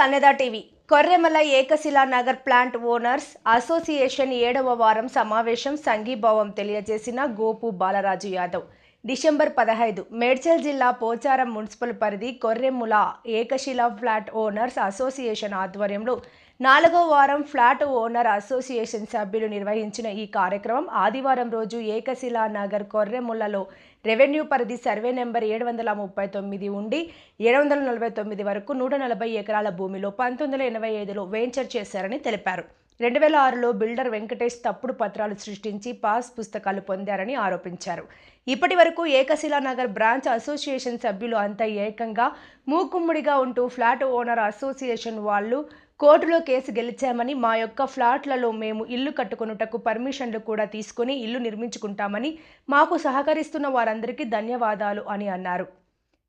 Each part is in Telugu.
సన్నెద TV. Korremula Ekashila Nagar plant owners association ఏడవ వారం సమావేశం సంఘీభావం తెలియజేసిన గోపు బాలరాజు యాదవ్. డిసెంబర్ పదహైదు మేడ్చల్ జిల్లా పోచారం మున్సిపల్ పరిధి Korremula Ekashila flat owners association ఆధ్వర్యంలో నాలుగో వారం ఫ్లాట్ ఓనర్ అసోసియేషన్ సభ్యులు నిర్వహించిన ఈ కార్యక్రమం ఆదివారం రోజు ఏకశిలా నగర్ కొర్రెములలో రెవెన్యూ పరిధి సర్వే నెంబర్ ఏడు వందల ముప్పై తొమ్మిది ఉండి ఏడు వందల నలభై తొమ్మిది వరకు నూట నలభై ఎకరాల భూమిలో పంతొమ్మిది వందల ఎనభై ఐదులో వెంచర్ చేశారని తెలిపారు. రెండు వేల ఆరులో బిల్డర్ వెంకటేష్ తప్పుడు పత్రాలు సృష్టించి పాస్ పుస్తకాలు పొందారని ఆరోపించారు. ఇప్పటి వరకు ఏకశిలా నగర్ బ్రాంచ్ అసోసియేషన్ సభ్యులు అంతా ఏకంగా మూకుమ్ముడిగా ఉంటూ ఫ్లాట్ ఓనర్ అసోసియేషన్ వాళ్ళు కోర్టులో కేసు గెలిచామని మా యొక్క ఫ్లాట్లలో మేము ఇల్లు కట్టుకొనుటకు పర్మిషన్లు కూడా తీసుకుని ఇల్లు నిర్మించుకుంటామని మాకు సహకరిస్తున్న వారందరికీ ధన్యవాదాలు అని అన్నారు.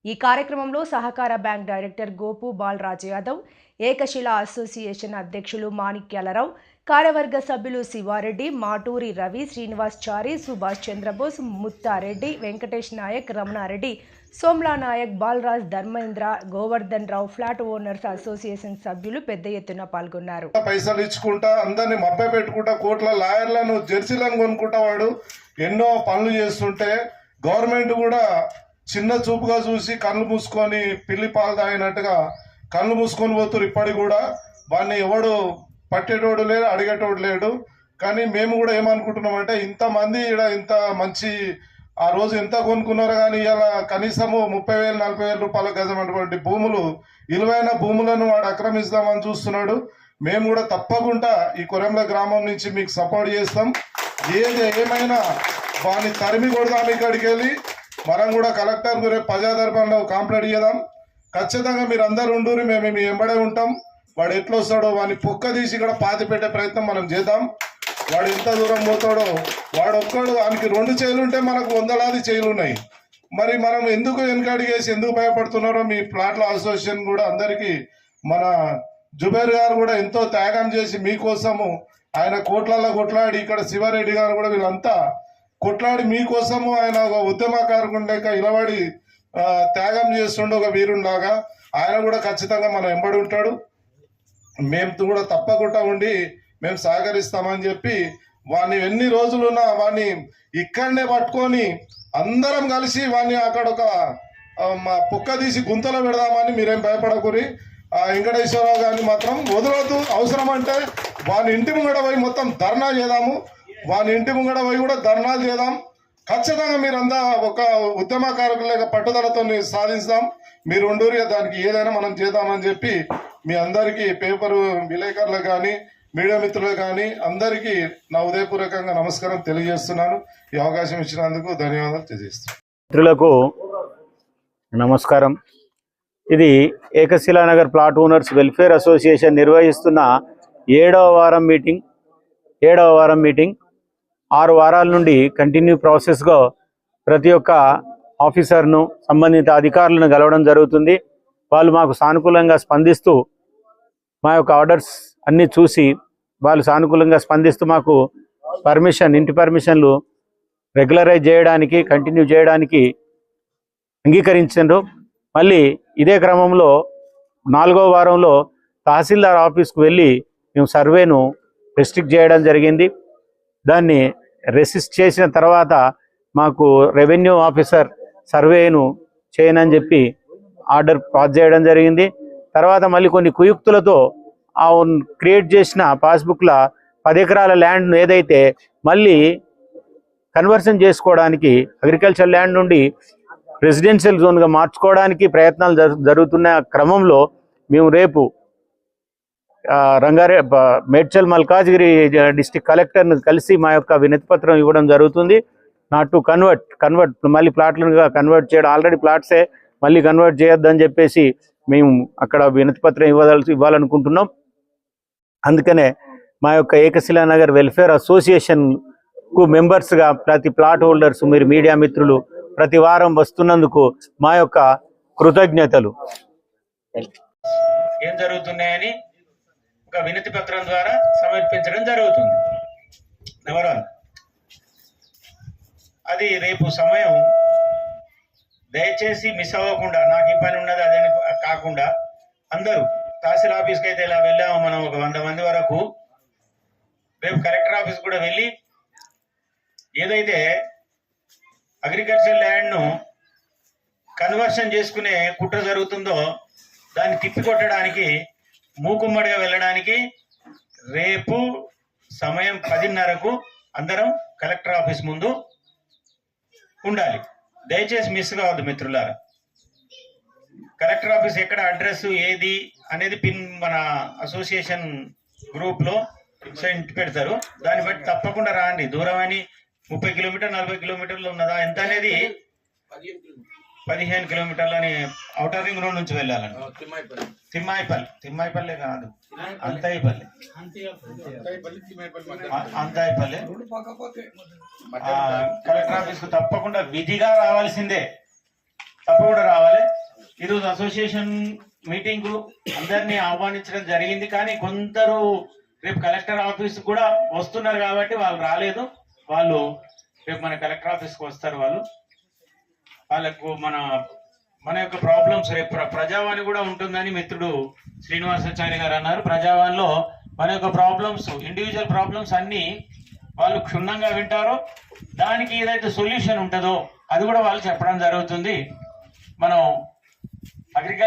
ఈ కార్యక్రమంలో సహకార bank director Gopu Balraj Yadav Ekashila association అధ్యక్షులు మాణిక్యాలరావు కార్యవర్గ సభ్యులు Shivareddy Maturi Ravi Srinivas Chari Subhash Chandrabose Muthareddy Venkatesh Nayak Ramanareddy Somla Nayak Balraj Dharmendra Govardhan Rao flat owners association సభ్యులు పెద్ద ఎత్తున పాల్గొన్నారు. పైసలు ఇచ్చుకుంటా అందరిని మబ్బే పెట్టుకుంటా కోట్ల లాయర్లను జెర్సీలను కొనుక్కుంటా వాడు. ఎన్నో పనులు చేస్తుంటే గవర్నమెంట్ కూడా చిన్న చూపుగా చూసి కళ్ళు మూసుకొని పిల్లి పాలు తాగినట్టుగా కళ్ళు మూసుకొని పోతురు ఇప్పటికి కూడా. వాడిని ఎవడు పట్టేటోడు లేడు అడిగేటోడు లేడు. కానీ మేము కూడా ఏమనుకుంటున్నామంటే ఇంతమంది ఇక్కడ ఇంత మంచి ఆ రోజు ఎంత కొనుక్కున్నారో కానీ ఇలా కనీసము ముప్పై వేలు నలభై వేల రూపాయల గజం అటువంటి భూములు విలువైన భూములను వాడు ఆక్రమిస్తామని చూస్తున్నాడు. మేము కూడా తప్పకుండా ఈ కొరంల గ్రామం నుంచి మీకు సపోర్ట్ చేస్తాం. ఏది ఏమైనా వాడిని తరిమి కొడదాం ఇక్కడికి వెళ్ళి మనం కూడా కలెక్టర్ రేపు ప్రజాదర్భంలో కంప్లైంట్ చేద్దాం ఖచ్చితంగా మీరు అందరు ఉండూరి మేము మీ ఎంబడే ఉంటాం. వాడు ఎట్లా వస్తాడో వాడిని పొక్క తీసి ఇక్కడ పాతి పెట్టే ప్రయత్నం మనం చేద్దాం. వాడు ఎంత దూరం పోతాడో వాడు ఒక్కడు వానికి రెండు చేలు ఉంటే మనకు వందలాది చేలు ఉన్నాయి మరి మనం ఎందుకు వెనకడిగేసి ఎందుకు భయపడుతున్నారో మీ ప్లాట్ల అసోసియేషన్ కూడా అందరికీ మన జుబేర్ గారు కూడా ఎంతో త్యాగం చేసి మీకోసము ఆయన కోట్లల్లో కొట్లాడి ఇక్కడ శివారెడ్డి గారు కూడా వీళ్ళంతా కొట్లాడి మీకోసము ఆయన ఒక ఉద్యమకారకుడు లేక ఇలవాడి త్యాగం చేస్తుండే ఒక వీరుండగా ఆయన కూడా ఖచ్చితంగా మన ఎంబడి ఉంటాడు. మేము కూడా తప్పకుండా ఉండి మేము సహకరిస్తామని చెప్పి వాడిని ఎన్ని రోజులున్నా వాడిని ఇక్కడనే పట్టుకొని అందరం కలిసి వాడిని అక్కడ ఒక మా పుక్క తీసి గుంతలో పెడదామని మీరేం భయపడకూరి. ఆ వెంకటేశ్వరరావు గారిని మాత్రం వదలవద్దు అవసరం అంటే వాని ఇంటి ముంగడ పోయి మొత్తం ధర్నా చేద్దాము. వాని ఇంటి ముంగడ పోయి కూడా ధర్నాలు చేద్దాం. ఖచ్చితంగా మీరంతా ఒక ఉద్యమకారకుల లేక పట్టుదలతో సాధిస్తాం. మీరు ఉండూరిగా దానికి ఏదైనా మనం చేద్దామని చెప్పి మీ అందరికీ పేపరు విలేకరులకు కానీ మీడియా మిత్రులు కానీ అందరికీ నా ఉదయపూర్వకంగా నమస్కారం తెలియజేస్తున్నాను. ఈ అవకాశం ఇచ్చినందుకు ధన్యవాదాలు తెలియజేస్తున్నాను. మిత్రులకు నమస్కారం. ఇది Ekashilanagar plot owners welfare association నిర్వహిస్తున్న ఏడవ వారం మీటింగ్. ఏడవ వారం మీటింగ్. ఆరు వారాల నుండి కంటిన్యూ ప్రాసెస్గా ప్రతి ఒక్క ఆఫీసర్ను సంబంధిత అధికారులను కలవడం జరుగుతుంది. వాళ్ళు మాకు సానుకూలంగా స్పందిస్తూ మా యొక్క ఆర్డర్స్ అన్నీ చూసి వాళ్ళు సానుకూలంగా స్పందిస్తూ మాకు పర్మిషన్ ఇంటి పర్మిషన్లు రెగ్యులరైజ్ చేయడానికి కంటిన్యూ చేయడానికి అంగీకరించారు మళ్ళీ ఇదే క్రమంలో నాలుగో వారంలో తహసీల్దార్ ఆఫీస్కు వెళ్ళి మేము సర్వేను రెస్ట్రిక్ట్ చేయడం జరిగింది. దాన్ని రెసిస్ట్ చేసిన తర్వాత మాకు రెవెన్యూ ఆఫీసర్ సర్వేను చేయనని చెప్పి ఆర్డర్ పాస్ చేయడం జరిగింది. తర్వాత మళ్ళీ కొన్ని కుయుక్తులతో క్రియేట్ చేసిన పాస్బుక్ల పది ఎకరాల ల్యాండ్ను ఏదైతే మళ్ళీ కన్వర్షన్ చేసుకోవడానికి అగ్రికల్చర్ ల్యాండ్ నుండి రెసిడెన్షియల్ జోన్గా మార్చుకోవడానికి ప్రయత్నాలు జరుగుతున్న క్రమంలో మేము రేపు రంగారే మేడ్చల్ మల్కాజ్గిరి డిస్టిక్ కలెక్టర్ను కలిసి మా యొక్క వినతి పత్రం ఇవ్వడం జరుగుతుంది. నాట్ టు కన్వర్ట్ కన్వర్ట్ మళ్ళీ ప్లాట్లుగా కన్వర్ట్ చేయడం ఆల్రెడీ ప్లాట్సే మళ్ళీ కన్వర్ట్ చేయొద్దని చెప్పేసి మేము అక్కడ వినతి పత్రం ఇవ్వదలసి ఇవ్వాలనుకుంటున్నాం. అందుకనే మా యొక్క ఏకశిలానగర్ వెల్ఫేర్ అసోసియేషన్కు మెంబర్స్గా ప్రతి ప్లాట్ హోల్డర్స్ మీరు మీడియా మిత్రులు ప్రతి వారం వస్తున్నందుకు మా యొక్క కృతజ్ఞతలు. ఏం జరుగుతున్నాయని ఒక వినతి పత్రం ద్వారా సమర్పించడం జరుగుతుంది. నెంబర్ వన్ అది రేపు సమయం. దయచేసి మిస్ అవ్వకుండా నాకు ఈ పని ఉన్నది అదని కాకుండా అందరూ తహసీల్ ఆఫీస్కి అయితే ఇలా వెళ్ళాము మనం ఒక వంద మంది వరకు. రేపు కలెక్టర్ ఆఫీస్ కూడా వెళ్ళి ఏదైతే అగ్రికల్చర్ ల్యాండ్ను కన్వర్షన్ చేసుకునే కుట్ర జరుగుతుందో దాన్ని తిప్పికొట్టడానికి మూకుమ్మడిగా వెళ్ళడానికి రేపు సమయం పదిన్నరకు అందరం కలెక్టర్ ఆఫీస్ ముందు ఉండాలి. దయచేసి మిస్ కావద్దు మిత్రులారా. కలెక్టర్ ఆఫీస్ ఎక్కడ అడ్రస్ ఏది అనేది పిన్ మన అసోసియేషన్ గ్రూప్లో సెంట్ పెడతారు. దాన్ని బట్టి తప్పకుండా రాండి. దూరం అని ముప్పై కిలోమీటర్ నలభై కిలోమీటర్లు ఉన్నదా? ఎంత అనేది పదిహేను కిలోమీటర్లని అవుటర్ రింగ్ రోడ్ నుంచి వెళ్ళాలండి. తిమ్మాయిపల్లి. తిమ్మాయిపల్లి. కాదు. అంతాయిపల్లి. అంతాయిపల్లి. కలెక్టర్ ఆఫీస్కు తప్పకుండా విధిగా రావాల్సిందే. తప్పకుండా రావాలి. ఈరోజు అసోసియేషన్ మీటింగ్ అందరినీ ఆహ్వానించడం జరిగింది. కానీ కొందరు రేపు కలెక్టర్ ఆఫీస్ కూడా వస్తున్నారు కాబట్టి వాళ్ళు రాలేదు. వాళ్ళు రేపు మన కలెక్టర్ ఆఫీస్కి వస్తారు వాళ్ళు. వాళ్ళకు మన మన యొక్క ప్రాబ్లమ్స్ రేపు ప్ర- ప్రజావాణి కూడా ఉంటుందని మిత్రుడు శ్రీనివాసాచార్య గారు అన్నారు. ప్రజావాణిలో మన యొక్క ప్రాబ్లమ్స్ ఇండివిజువల్ ప్రాబ్లమ్స్ అన్ని వాళ్ళు క్షుణ్ణంగా వింటారో దానికి ఏదైతే సొల్యూషన్ ఉంటుందో అది కూడా వాళ్ళు చెప్పడం జరుగుతుంది. మనం అగ్రికల్చర్